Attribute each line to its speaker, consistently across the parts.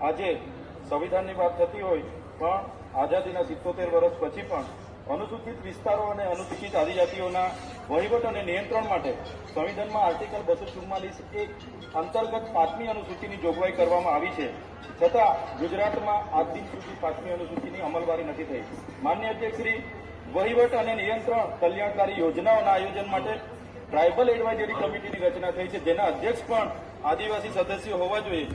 Speaker 1: આજે સંવિધાનની વાત થતી હોય, પણ આઝાદીના સિત્તોતેર વર્ષ પછી પણ અનુસૂચિત વિસ્તારો અને અનુસૂચિત આદિજાતિઓના વહીવટ અને નિયંત્રણ માટે સંવિધાનમાં આર્ટિકલ બસો ચુમ્માલીસ એક અંતર્ગત પાંચમી અનુસૂચિની જોગવાઈ કરવામાં આવી છે. છતાં ગુજરાતમાં આજ સુધી પાંચમી અનુસૂચિની અમલવારી નથી થઈ. માન્ય અધ્યક્ષશ્રી, વહીવટ અને નિયંત્રણ કલ્યાણકારી યોજનાઓના આયોજન માટે ટ્રાઇબલ એડવાઇઝરી કમિટીની રચના થઈ છે. જેના અધ્યક્ષ પણ આદિવાસી સદસ્યો હોવા જોઈએ.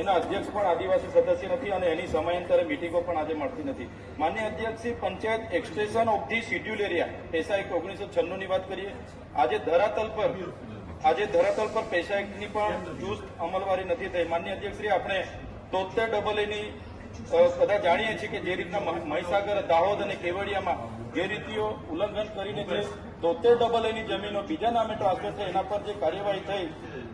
Speaker 1: એના અધ્યક્ષ પણ આદિવાસી સદસ્ય નથી અને એની સમયાંતરે મિટિંગો પણ આજે મળતી નથી. માન્ય અધ્યક્ષશ્રી panchayat extension of the schedule area પૈસા એક ઓગણીસો છન્નુંની વાત કરીએ. આજે ધરાતલ પર, આજે ધરાતલ પર પૈસા એકની પણ ચુસ્ત અમલવારી નથી થઈ. માન્ય અધ્યક્ષશ્રી આપણે તોતેર ડબલ એની બધા જાણીએ છીએ કે જે રીતના મહીસાગર, દાહોદ અને કેવડિયામાં જે રીતિઓ ઉલ્લંઘન કરીને જે તોતેર ડબલ એની જમીનો બીજા નામે ટ્રાન્સફર થઈ, એના પર જે કાર્યવાહી થઈ,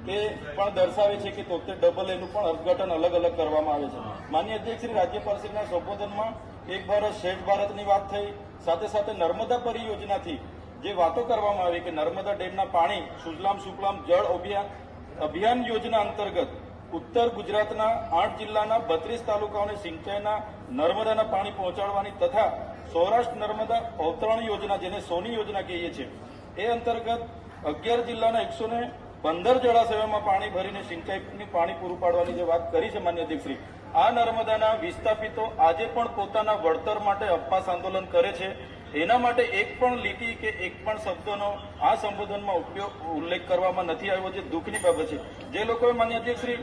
Speaker 1: તે પણ દર્શાવે છે કે તોતેર ડબલ એનું પણ અર્થઘટન અલગ અલગ કરવામાં આવે છે. માન્ય અધ્યક્ષશ્રી રાજ્યપાલશ્રીના સંબોધનમાં એક ભારત શ્રેષ્ઠ ભારતની વાત થઈ, સાથે સાથે નર્મદા પરિયોજનાથી જે વાતો કરવામાં આવી કે નર્મદા ડેમના પાણી, સુજલામ સુફલામ જળ અભિયાન અભિયાન યોજના અંતર્ગત ઉત્તર ગુજરાતના આઠ જિલ્લાના બત્રીસ તાલુકાઓને સિંચાઈના નર્મદાના પાણી પહોંચાડવાની તથા સૌરાષ્ટ્ર નર્મદા અવતરણ યોજના જેને સોની યોજના કહીએ છીએ, એ અંતર્ગત અગિયાર જિલ્લાના એકસો ને પંદર જળાશયોમાં પાણી ભરીને સિંચાઈની પાણી પૂરું પાડવાની જે વાત કરી છે માન્ય અધ્યક્ષશ્રી, આ નર્મદાના વિસ્થાપિતો આજે પણ પોતાના વળતર માટે અપવાસ આંદોલન કરે છે. એના માટે એક પણ લીટી કે એક પણ શબ્દનો આ સંબોધનમાં ઉપયોગ, ઉલ્લેખ કરવામાં નથી આવ્યો જે દુઃખની બાબત છે. જે લોકોએ માન્ય અધ્યક્ષશ્રી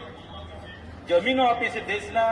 Speaker 1: જમીનો આપી છે દેશના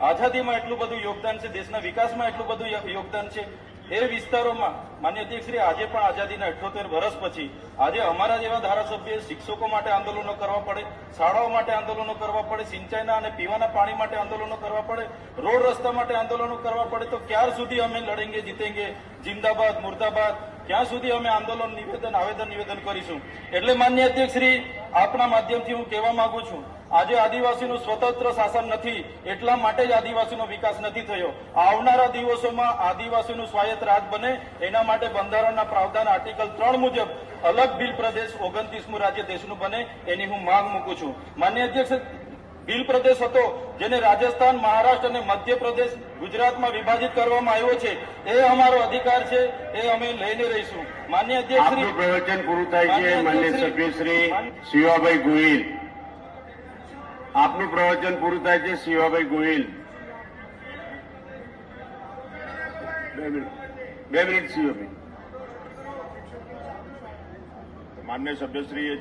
Speaker 1: આઝાદીમાં એટલું બધું યોગદાન છે, દેશના વિકાસમાં એટલું બધું યોગદાન છે એ વિસ્તારોમાં માન્ય અધ્યક્ષશ્રી આજે પણ આઝાદીના અઠ્યોતેર વર્ષ પછી આજે અમારા જેવા ધારાસભ્ય શિક્ષકો માટે આંદોલનો કરવા પડે, શાળાઓ માટે આંદોલનો કરવા પડે, સિંચાઈના અને પીવાના પાણી માટે આંદોલનો કરવા પડે, રોડ રસ્તા માટે આંદોલનો કરવા પડે, તો ક્યાર સુધી અમે લડેંગે, જીતેંગે? જિંદાબાદ, મુર્દાબાદ, ક્યાં સુધી અમે આંદોલન નિવેદન, આવેદન, નિવેદન કરીશું? એટલે માન્ય અધ્યક્ષશ્રી આપના માધ્યમથી હું કહેવા માંગુ છું આજે આદિવાસીનું સ્વતંત્ર શાસન નથી એટલા માટે જ આદિવાસીનો વિકાસ નથી થયો. આવનારા દિવસોમાં આદિવાસીનું સ્વાયત્ત રાજ બને એના માટે બંધારણના પ્રાવધાન આર્ટિકલ ત્રણ મુજબ અલગ બિલ પ્રદેશ ઓગણત્રીસમું રાજ્ય દેશનું બને એની હું માંગ મૂકું છું. માન્ય અધ્યક્ષ બિલ પ્રદેશ હતો જેને રાજસ્થાન મહારાષ્ટ્ર અને મધ્યપ્રદેશ ગુજરાતમાં વિભાજિત કરવામાં આવ્યો છે. એ અમારો અધિકાર છે એ અમે લઈને રહીશું. માન્ય અધ્યક્ષ
Speaker 2: પ્રવચન પૂરું થાય છે
Speaker 1: માન્ય
Speaker 2: માન્ય
Speaker 1: અધ્યક્ષશ્રી.
Speaker 2: સભ્ય શ્રી શિવાભાઈ ગોહિલ. આપનું પ્રવચન પૂરું થાય છે શિવાભાઈ ગોહિલ. બે મિનિટ. શિવાભાઈ.
Speaker 3: માન્ય સભ્યશ્રીએ